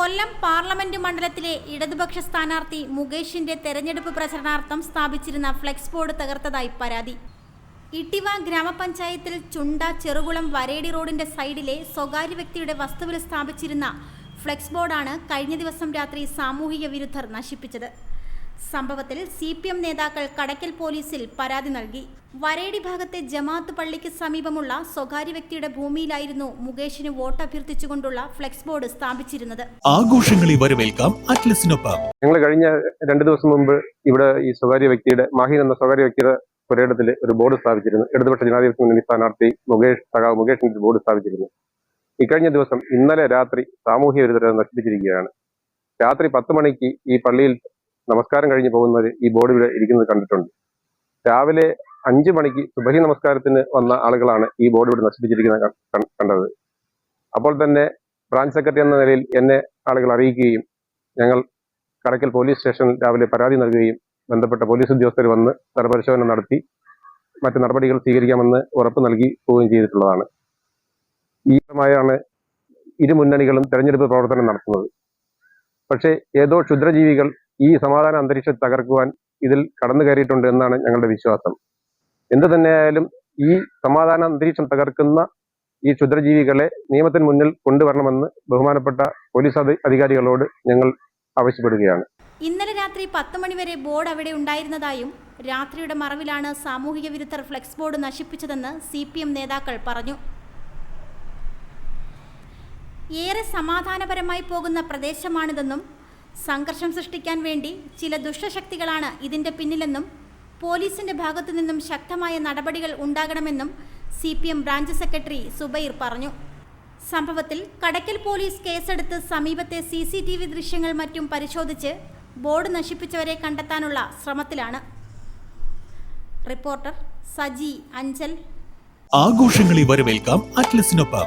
കൊല്ലം parliament മണ്ഡലത്തിലെ ഇടതുപക്ഷ സ്ഥാനാർത്ഥി മുകേഷിന്റെ തെരഞ്ഞെടുപ്പ് പ്രചരണാർത്ഥം സ്ഥാപിച്ചിരുന്ന ഫ്ലെക്സ് ബോർഡ് തകർത്തതായി പരാതി. ഇട്ടിവ ഗ്രാമപഞ്ചായത്തിൽ ചുണ്ട ചെറുകുളം വരേടി റോഡിന്റെ സൈഡിലെ സ്വകാര്യ വ്യക്തിയുടെ വസ്തുവിൽ സ്ഥാപിച്ചിരുന്ന ഫ്ലെക്സ് ബോർഡാണ് കഴിഞ്ഞ ദിവസം രാത്രി സാമൂഹിക വിരുദ്ധർ നശിപ്പിച്ചത്. സംഭവത്തിൽ സി പി എം നേതാക്കൾ കടയ്ക്കൽ പോലീസിൽ പരാതി നൽകി. വരേടി ഭാഗത്തെ ജമാഅത്ത് പള്ളിക്ക് സമീപമുള്ള സ്വകാര്യ വ്യക്തിയുടെ ഭൂമിയിലായിരുന്നു മുകേഷിന് വോട്ട് അഭ്യർത്ഥിച്ചുകൊണ്ടുള്ള ഫ്ലെക്സ് ബോർഡ് സ്ഥാപിച്ചിരുന്നത്. ആഘോഷങ്ങളെ വരവേൽക്കാം അറ്റ്ലസിനൊപ്പം. ഞങ്ങൾ കഴിഞ്ഞ രണ്ടു ദിവസം മുമ്പ് ഇവിടെ ഈ സ്വകാര്യ വ്യക്തിയുടെ മാഹിൻ എന്ന സ്വകാര്യ വ്യക്തിയുടെ പുരയിടത്തിൽ ഒരു ബോർഡ് സ്ഥാപിച്ചിരുന്നു. ഇടതുപക്ഷ ജനാധിപത്യ മുന്നണി സ്ഥാനാർത്ഥി മുകേഷ് സഖാവ് മുകേഷിന്റെ ഒരു ബോർഡ് സ്ഥാപിച്ചിരുന്നു. ഇക്കഴിഞ്ഞ ദിവസം ഇന്നലെ രാത്രി സാമൂഹ്യ വിരുദ്ധരെ നശിപ്പിച്ചിരിക്കുകയാണ്. രാത്രി പത്ത് മണിക്ക് ഈ പള്ളിയിൽ നമസ്കാരം കഴിഞ്ഞ് പോകുന്നവർ ഈ ബോർഡ് ഇവിടെ ഇരിക്കുന്നത് കണ്ടിട്ടുണ്ട്. രാവിലെ അഞ്ച് മണിക്ക് സുബഹി നമസ്കാരത്തിന് വന്ന ആളുകളാണ് ഈ ബോർഡ് ഇവിടെ നശിപ്പിച്ചിരിക്കുന്നത് കണ്ടത്. അപ്പോൾ തന്നെ ബ്രാഞ്ച് സെക്രട്ടറി എന്ന നിലയിൽ എന്നെ ആളുകൾ അറിയിക്കുകയും ഞങ്ങൾ കടക്കൽ പോലീസ് സ്റ്റേഷനിൽ രാവിലെ പരാതി നൽകുകയും ബന്ധപ്പെട്ട പോലീസ് ഉദ്യോഗസ്ഥർ വന്ന് സ്ഥലപരിശോധന നടത്തി മറ്റ് നടപടികൾ സ്വീകരിക്കാമെന്ന് ഉറപ്പ് നൽകി പോവുകയും ചെയ്തിട്ടുള്ളതാണ്. ഈ സമയമാണ് ഇരു മുന്നണികളും തെരഞ്ഞെടുപ്പ് പ്രവർത്തനം നടത്തുന്നത്. പക്ഷേ ഏതോ ക്ഷുദ്രജീവികൾ ഈ സമാധാന അന്തരീക്ഷം തകർക്കുവാൻ ഇതിൽ കടന്നു കയറിയിട്ടുണ്ട് എന്നാണ് ഞങ്ങളുടെ വിശ്വാസം. എന്തു തന്നെയായാലും ഈ സമാധാന അന്തരീക്ഷം തകർക്കുന്ന ഈ ക്ഷുദ്രജീവികളെ നിയമത്തിന് മുന്നിൽ കൊണ്ടുവരണമെന്ന് ബഹുമാനപ്പെട്ട പോലീസ് അധി- അധികാരികളോട് ഞങ്ങൾ ആവശ്യപ്പെടുകയാണ്. ഇന്നലെ രാത്രി പത്ത് മണിവരെ ബോർഡ് അവിടെ ഉണ്ടായിരുന്നതായും രാത്രിയുടെ മറവിലാണ് സാമൂഹിക വിരുദ്ധർ ഫ്ലെക്സ് ബോർഡ് നശിപ്പിച്ചതെന്ന് സി നേതാക്കൾ പറഞ്ഞു. ഏറെ സമാധാനപരമായി പോകുന്ന പ്രദേശമാണിതെന്നും സംഘർഷം സൃഷ്ടിക്കാൻ വേണ്ടി ചില ദുഷ്ടശക്തികളാണ് ഇതിന്റെ പിന്നിലെന്നും പോലീസിന്റെ ഭാഗത്തു നിന്നും ശക്തമായ നടപടികൾ ഉണ്ടാകണമെന്നും C P M branch secretary Zubair പറഞ്ഞു. സംഭവത്തിൽ കടക്കൽ പോലീസ് കേസെടുത്ത് സമീപത്തെ സി സി ടി വി ദൃശ്യങ്ങൾ മറ്റും പരിശോധിച്ച് ബോർഡ് നശിപ്പിച്ചവരെ കണ്ടെത്താനുള്ള ശ്രമത്തിലാണ്. റിപ്പോർട്ടർ സജി അഞ്ചൽ. ആഘോഷങ്ങളെ വരവേൽക്കാം അറ്റ്ലസിനൊപ്പം.